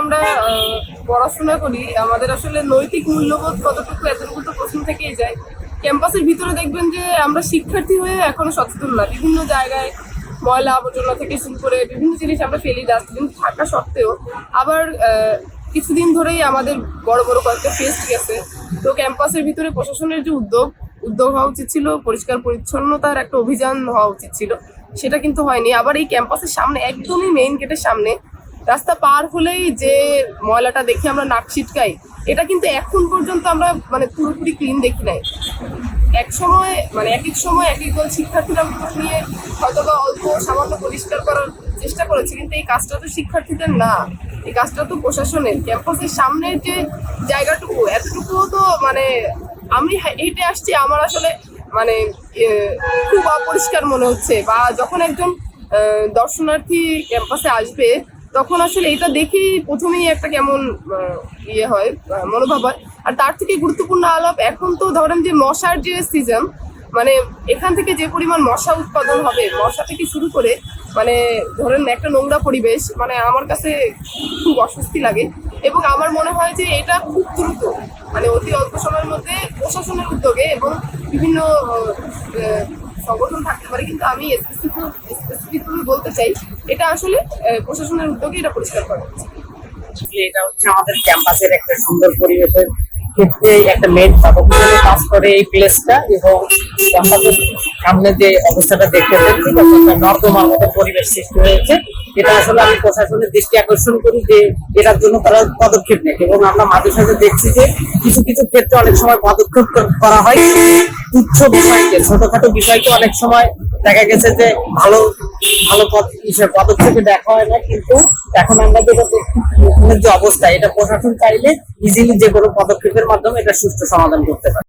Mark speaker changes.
Speaker 1: আমরা পড়াশোনা করি। আমাদের আসলে নৈতিক মূল্যবোধ কতটুকু এতটুকু তো প্রশ্ন থেকেই যায়। ক্যাম্পাসের ভিতরে দেখবেন যে আমরা শিক্ষার্থী হয়ে এখনও সচেতন না। বিভিন্ন জায়গায় ময়লা আবর্জনা থেকে শুরু করে বিভিন্ন জিনিস আমরা ফেলি ডাস্টবিন থাকা সত্ত্বেও আবার কিছুদিন ধরেই আমাদের বড় বড় কয়েকটা ফেস্ট গেছে। তো ক্যাম্পাসের ভিতরে প্রশাসনের যে উদ্যোগ উদ্যোগ হওয়া উচিত ছিল, পরিষ্কার পরিচ্ছন্নতার একটা অভিযান হওয়া উচিত ছিল, সেটা কিন্তু হয়নি। আবার এই ক্যাম্পাসের সামনে, একদমই মেইন গেটের সামনে রাস্তা পার হলেই যে ময়লাটা দেখে আমরা নাক ছিটকাই, এটা কিন্তু এখন পর্যন্ত আমরা মানে পুরোপুরি ক্লিন দেখি নাই। এক সময় মানে এক এক সময় এক এক শিক্ষার্থীরা নিয়ে হয়তো বা অল্প সামান্য পরিষ্কার করার চেষ্টা করেছে, কিন্তু এই কাজটা তো শিক্ষার্থীদের না। এই কাজটা তো প্রশাসনের। ক্যাম্পাসের সামনে যে জায়গাটুকু, এতটুকুও তো মানে আমি হেঁটে আসছি, আমার আসলে মানে খুব অপরিষ্কার মনে হচ্ছে। বা যখন একজন দর্শনার্থী ক্যাম্পাসে আসবে তখন আসলে এটা দেখেই প্রথমেই একটা কেমন ইয়ে হয় মনোভাব হয়। আর তার থেকে গুরুত্বপূর্ণ আলাপ এখন তো ধরেন যে মশার যে সিজন মানে এখান থেকে যে পরিমাণ মশা উৎপাদন হবে, মশা থেকে শুরু করে মানে ধরেন একটা নোংরা পরিবেশ মানে আমার কাছে খুব অস্বস্তি লাগে। এবং আমার মনে হয় যে এটা খুব দ্রুত মানে অতি অল্প সময়ের মধ্যে প্রশাসনের উদ্যোগে এবং বিভিন্ন সংগঠন থাকতে পারে, কিন্তু আমি স্পেসিফিকভাবে বলতে চাই, এটা আসলে প্রশাসনের উদ্যোগে এটা পরিষ্কার করা
Speaker 2: হচ্ছে। এটা হচ্ছে আমাদের ক্যাম্পাসের একটা সুন্দর পরিবেশের ক্ষেত্রে একটা ফটক হিসেবে কাজ করে এই প্লেসটা এবং সামনে যে অবস্থাটা দেখতে পাচ্ছি নর্দমার মতো পরিবেশ সৃষ্টি হয়েছে। এটা আসলে আমি প্রশাসনের দৃষ্টি আকর্ষণ করি যে এটার জন্য তারা পদক্ষেপ নেয় এবং আমরা মাঝে সাথে দেখছি যে কিছু কিছু ক্ষেত্রে অনেক সময় পদক্ষেপ করা হয়। তুচ্ছ বিষয়কে, ছোটখাটো বিষয়কে অনেক সময় দেখা গেছে যে ভালো ভালো পদক্ষেপে দেখা হয় না, কিন্তু এখন আমরা যেটা যে অবস্থা, এটা প্রশাসন চাইলে ইজিলি যে কোনো পদক্ষেপের মাধ্যমে এটা সুষ্ঠু সমাধান করতে পারে।